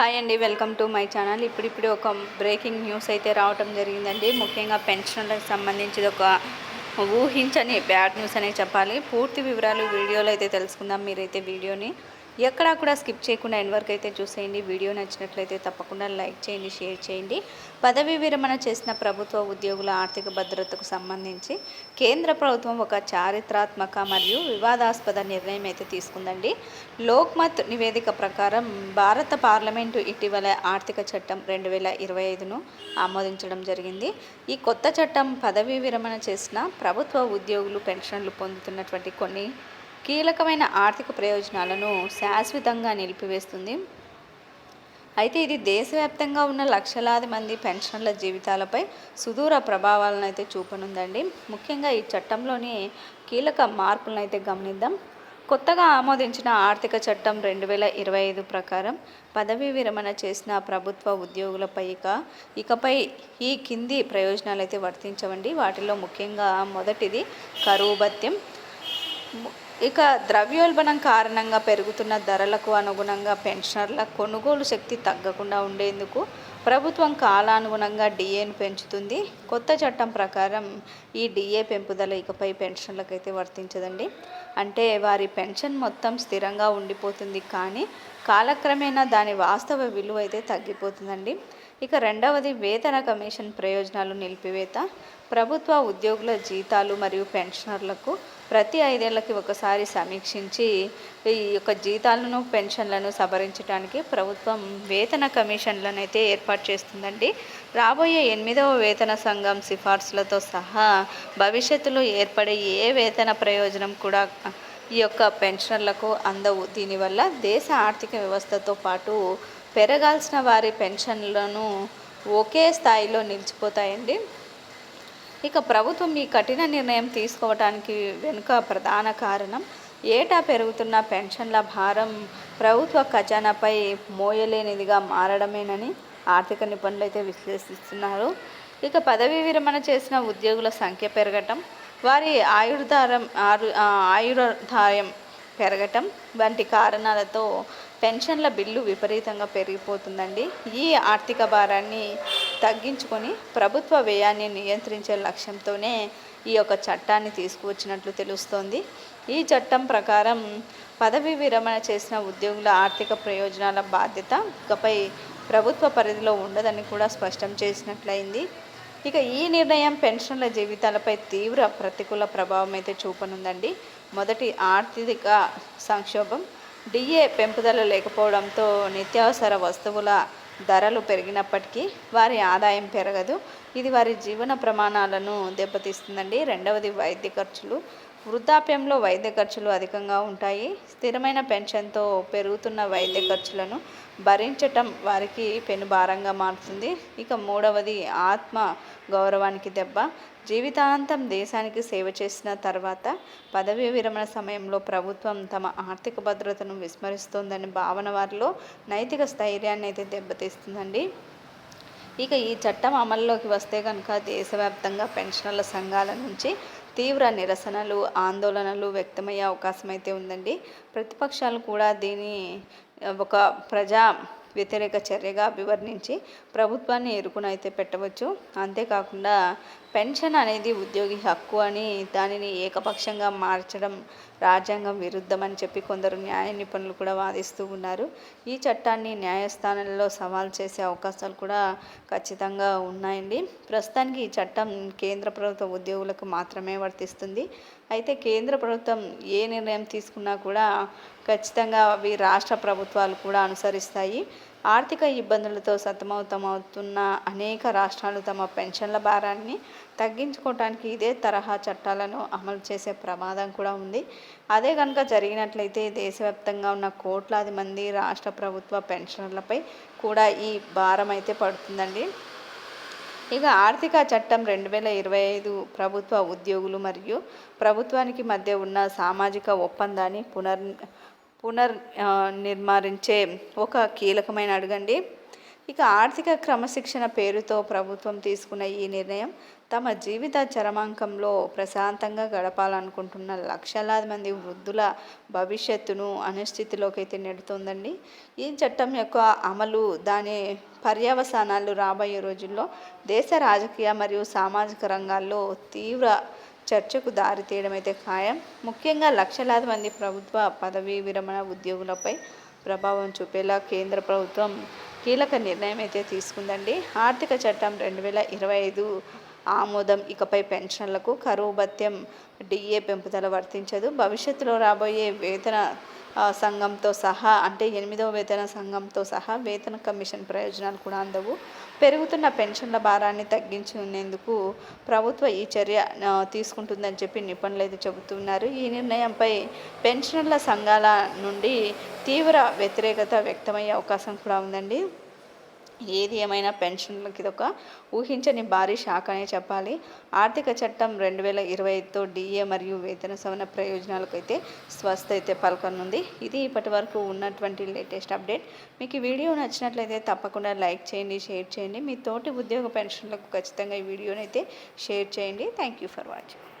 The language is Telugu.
హాయ్ అండి వెల్కమ్ టు మై ఛానల్ ఇప్పుడిప్పుడు ఒక బ్రేకింగ్ న్యూస్ అయితే రావటం జరిగిందండి. ముఖ్యంగా పెన్షన్లకు సంబంధించి ఒక ఊహించని బ్యాడ్ న్యూస్ అనే చెప్పాలి. పూర్తి వివరాలు వీడియోలో అయితే తెలుసుకుందాం. మీరైతే వీడియోని ఎక్కడా కూడా స్కిప్ చేయకుండా ఎండ్ వరకు అయితే చూసేయండి. వీడియో నచ్చినట్లయితే తప్పకుండా లైక్ చేయండి షేర్ చేయండి. పదవీ విరమణ చేసిన ప్రభుత్వ ఉద్యోగుల ఆర్థిక భద్రతకు సంబంధించి కేంద్ర ప్రభుత్వం ఒక చారిత్రాత్మక మరియు వివాదాస్పద నిర్ణయం అయితే తీసుకుందండి. లోక్మత్ నివేదిక ప్రకారం భారత పార్లమెంటు ఇటీవల ఆర్థిక చట్టం రెండు వేల ఇరవై ఐదును ఆమోదించడం జరిగింది. ఈ కొత్త చట్టం పదవీ విరమణ చేసిన ప్రభుత్వ ఉద్యోగులు పెన్షన్లు పొందుతున్నటువంటి కొన్ని కీలకమైన ఆర్థిక ప్రయోజనాలను శాశ్వతంగా నిలిపివేస్తుంది. అయితే ఇది దేశవ్యాప్తంగా ఉన్న లక్షలాది మంది పెన్షన్ల జీవితాలపై సుదూర ప్రభావాలను అయితే చూపనుందండి. ముఖ్యంగా ఈ చట్టంలోని కీలక మార్పులను అయితే గమనిద్దాం. కొత్తగా ఆమోదించిన ఆర్థిక చట్టం రెండు వేల ఇరవై ఐదు ప్రకారం పదవీ విరమణ చేసిన ప్రభుత్వ ఉద్యోగులపై ఇక ఇకపై ఈ కింది ప్రయోజనాలు అయితే వర్తించవండి. వాటిలో ముఖ్యంగా మొదటిది కరువు భత్యం. ఇక ద్రవ్యోల్బణం కారణంగా పెరుగుతున్న ధరలకు అనుగుణంగా పెన్షనర్ల కొనుగోలు శక్తి తగ్గకుండా ఉండేందుకు ప్రభుత్వం కాలానుగుణంగా డిఏను పెంచుతుంది. కొత్త చట్టం ప్రకారం ఈ డిఏ పెంపుదల ఇకపై పెన్షన్లకైతే వర్తించదండి. అంటే వారి పెన్షన్ మొత్తం స్థిరంగా ఉండిపోతుంది కానీ కాలక్రమేణా దాని వాస్తవ విలువ అయితే తగ్గిపోతుందండి. ఇక రెండవది వేతన కమిషన్ ప్రయోజనాలు నిలిపివేత. ప్రభుత్వ ఉద్యోగుల జీతాలు మరియు పెన్షనర్లకు ప్రతి ఐదేళ్ళకి ఒకసారి సమీక్షించి ఈ యొక్క జీతాలను పెన్షన్లను సవరించడానికి ప్రభుత్వం వేతన కమిషన్లను అయితే ఏర్పాటు చేస్తుందండి. రాబోయే ఎనిమిదవ వేతన సంఘం సిఫార్సులతో సహా భవిష్యత్తులో ఏర్పడే ఏ వేతన ప్రయోజనం కూడా ఈ యొక్క పెన్షనర్లకు అందవు. దీనివల్ల దేశ ఆర్థిక వ్యవస్థతో పాటు పెరగాల్సిన వారి పెన్షన్లను ఒకే స్థాయిలో నిలిచిపోతాయండి. ఇక ప్రభుత్వం ఈ కఠిన నిర్ణయం తీసుకోవడానికి వెనుక ప్రధాన కారణం ఏటా పెరుగుతున్న పెన్షన్ల భారం. ప్రభుత్వ ఖజానాపై మోయలేనిదిగా మారడమేనని ఆర్థిక నిపుణులు అయితే విశ్లేషిస్తున్నారు. ఇక పదవీ విరమణ చేసిన ఉద్యోగుల సంఖ్య పెరగటం వారి ఆయుర్ధారం ఆరు ఆయుర్దాయం పెరగటం వంటి కారణాలతో పెన్షన్ల బిల్లు విపరీతంగా పెరిగిపోతుందండి. ఈ ఆర్థిక భారాన్ని తగ్గించుకొని ప్రభుత్వ వ్యయాన్ని నియంత్రించే లక్ష్యంతోనే ఈ యొక్క చట్టాన్ని తీసుకువచ్చినట్లు తెలుస్తోంది. ఈ చట్టం ప్రకారం పదవి విరమణ చేసిన ఉద్యోగుల ఆర్థిక ప్రయోజనాల బాధ్యత ఇకపై ప్రభుత్వ పరిధిలో ఉండదని కూడా స్పష్టం చేసినట్లయింది. ఇక ఈ నిర్ణయం పెన్షన్ల జీవితాలపై తీవ్ర ప్రతికూల ప్రభావం అయితే చూపనుందండి. మొదటి ఆర్థిక సంక్షోభం డిఏ పెంపుదల లేకపోవడంతో నిత్యావసర వస్తువుల ధరలు పెరిగినప్పటికీ వారి ఆదాయం పెరగదు. ఇది వారి జీవన ప్రమాణాలను దెబ్బతీస్తుందండి. రెండవది వైద్య ఖర్చులు. వృద్ధాప్యంలో వైద్య ఖర్చులు అధికంగా ఉంటాయి. స్థిరమైన పెన్షన్తో పెరుగుతున్న వైద్య ఖర్చులను భరించటం వారికి పెనుభారంగా మారుతుంది. ఇక మూడవది ఆత్మ గౌరవానికి దెబ్బ. జీవితాంతం దేశానికి సేవ చేసిన తర్వాత పదవీ విరమణ సమయంలో ప్రభుత్వం తమ ఆర్థిక భద్రతను విస్మరిస్తోందని భావన వారిలో నైతిక స్థైర్యాన్ని అయితే దెబ్బతీస్తుందండి. ఇక ఈ చట్టం అమల్లోకి వస్తే కనుక దేశవ్యాప్తంగా పెన్షనర్ల సంఘాల నుంచి తీవ్ర నిరసనలు ఆందోళనలు వ్యక్తమయ్యే అవకాశం అయితే ఉందండి. ప్రతిపక్షాలు కూడా దీని ఒక ప్రజా వ్యతిరేక చర్యగా అభివర్ణించి ప్రభుత్వాన్ని ఎరుకునైతే పెట్టవచ్చు. అంతేకాకుండా పెన్షన్ అనేది ఉద్యోగి హక్కు అని దానిని ఏకపక్షంగా మార్చడం రాజ్యాంగం విరుద్ధమని చెప్పి కొందరు న్యాయ నిపుణులు కూడా వాదిస్తూ ఉన్నారు. ఈ చట్టాన్ని న్యాయస్థానంలో సవాల్ చేసే అవకాశాలు కూడా ఖచ్చితంగా ఉన్నాయండి. ప్రస్తుతానికి ఈ చట్టం కేంద్ర ప్రభుత్వ ఉద్యోగులకు మాత్రమే వర్తిస్తుంది. అయితే కేంద్ర ప్రభుత్వం ఏ నిర్ణయం తీసుకున్నా కూడా ఖచ్చితంగా అవి రాష్ట్ర ప్రభుత్వాలు కూడా అనుసరిస్తాయి. ఆర్థిక ఇబ్బందులతో సతమతమవుతున్న అనేక రాష్ట్రాలు తమ పెన్షన్ల భారాన్ని తగ్గించుకోవటానికి ఇదే తరహా చట్టాలను అమలు చేసే ప్రమాదం కూడా ఉంది. అదే కనుక జరిగినట్లయితే దేశవ్యాప్తంగా ఉన్న కోట్లాది మంది రాష్ట్ర ప్రభుత్వ పెన్షనర్లపై కూడా ఈ భారం అయితే పడుతుందండి. ఇక ఆర్థిక చట్టం రెండు వేల ఇరవై ఐదు ప్రభుత్వ ఉద్యోగులు మరియు ప్రభుత్వానికి మధ్య ఉన్న సామాజిక ఒప్పందాన్ని పునర్ పునర్ నిర్మారించే ఒక కీలకమైన అడుగండి. ఇక ఆర్థిక క్రమశిక్షణ పేరుతో ప్రభుత్వం తీసుకున్న ఈ నిర్ణయం తమ జీవిత చరమాంకంలో ప్రశాంతంగా గడపాలనుకుంటున్న లక్షలాది మంది వృద్ధుల భవిష్యత్తును అనిశ్చితిలోకి అయితే నెడుతోందండి. ఈ చట్టం యొక్క అమలు దాని పర్యవసానాలు రాబోయే రోజుల్లో దేశ రాజకీయ మరియు సామాజిక రంగాల్లో తీవ్ర చర్చకు దారి తీయడం అయితే ఖాయం. ముఖ్యంగా లక్షలాది మంది ప్రభుత్వ పదవీ విరమణ ఉద్యోగులపై ప్రభావం చూపేలా కేంద్ర ప్రభుత్వం కీలక నిర్ణయం అయితే తీసుకుందండి. ఆర్థిక చట్టం రెండు వేల ఇరవై ఐదు ఆమోదం ఇకపై పెన్షన్లకు కరువు భత్యం డిఏ పెంపుదల వర్తించదు. భవిష్యత్తులో రాబోయే వేతన సంఘంతో సహా అంటే ఎనిమిదవ వేతన సంఘంతో సహా వేతన కమిషన్ ప్రయోజనాలు కూడా అందవు. పెరుగుతున్న పెన్షన్ల భారాన్ని తగ్గించి ప్రభుత్వ ఈ చర్య తీసుకుంటుందని చెప్పి నిపుణులు అయితే చెబుతున్నారు. ఈ నిర్ణయంపై పెన్షన్ల సంఘాల నుండి తీవ్ర వ్యతిరేకత వ్యక్తమయ్యే అవకాశం కూడా ఉందండి. ఏది ఏమైనా పెన్షన్లకి ఇదొక ఊహించని భారీ శాఖ అనే చెప్పాలి. ఆర్థిక చట్టం రెండు వేల ఇరవై ఐదుతో డిఏ మరియు వేతన సవరణ ప్రయోజనాలకు అయితే స్వస్థ అయితే పలకనుంది. ఇది ఇప్పటి వరకు ఉన్నటువంటి లేటెస్ట్ అప్డేట్. మీకు ఈ వీడియో నచ్చినట్లయితే తప్పకుండా లైక్ చేయండి షేర్ చేయండి. మీ తోటి ఉద్యోగ పెన్షన్లకు ఖచ్చితంగా ఈ వీడియోనైతే అయితే షేర్ చేయండి. Thank you for watching.